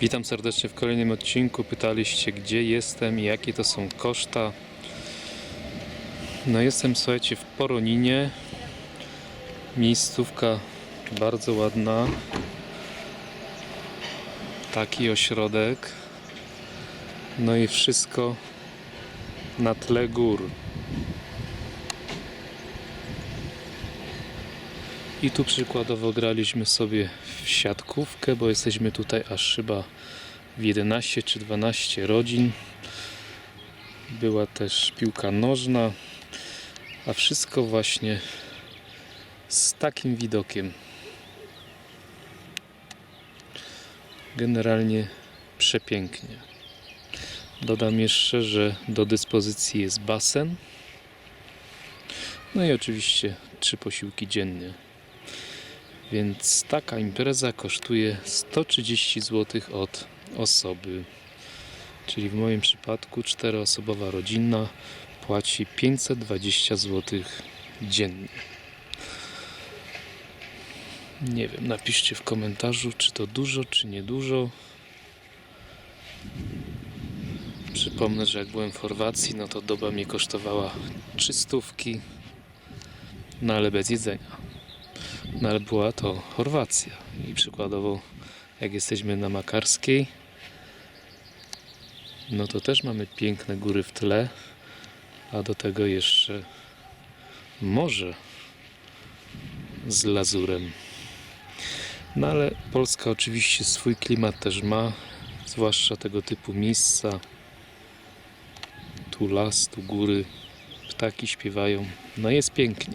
Witam serdecznie w kolejnym odcinku. Pytaliście, gdzie jestem i jakie to są koszta. No jestem, słuchajcie, w Poroninie. Miejscówka bardzo ładna. Taki ośrodek. No i wszystko na tle gór. I tu przykładowo graliśmy sobie w siatkówkę, bo jesteśmy tutaj aż chyba w 11 czy 12 rodzin. Była też piłka nożna, a wszystko właśnie z takim widokiem. Generalnie przepięknie. Dodam jeszcze, że do dyspozycji jest basen. No i oczywiście trzy posiłki dziennie. Więc taka impreza kosztuje 130 zł od osoby. Czyli w moim przypadku czteroosobowa rodzina płaci 520 zł dziennie. Nie wiem, napiszcie w komentarzu, czy to dużo, czy niedużo. Przypomnę, że jak byłem w Chorwacji, no to doba mnie kosztowała 300, no ale bez jedzenia. No ale była to Chorwacja. I przykładowo jak jesteśmy na Makarskiej no to też mamy piękne góry w tle a do tego jeszcze morze z lazurem. No ale Polska oczywiście swój klimat też ma zwłaszcza tego typu miejsca. Tu las, tu góry ptaki śpiewają. No jest pięknie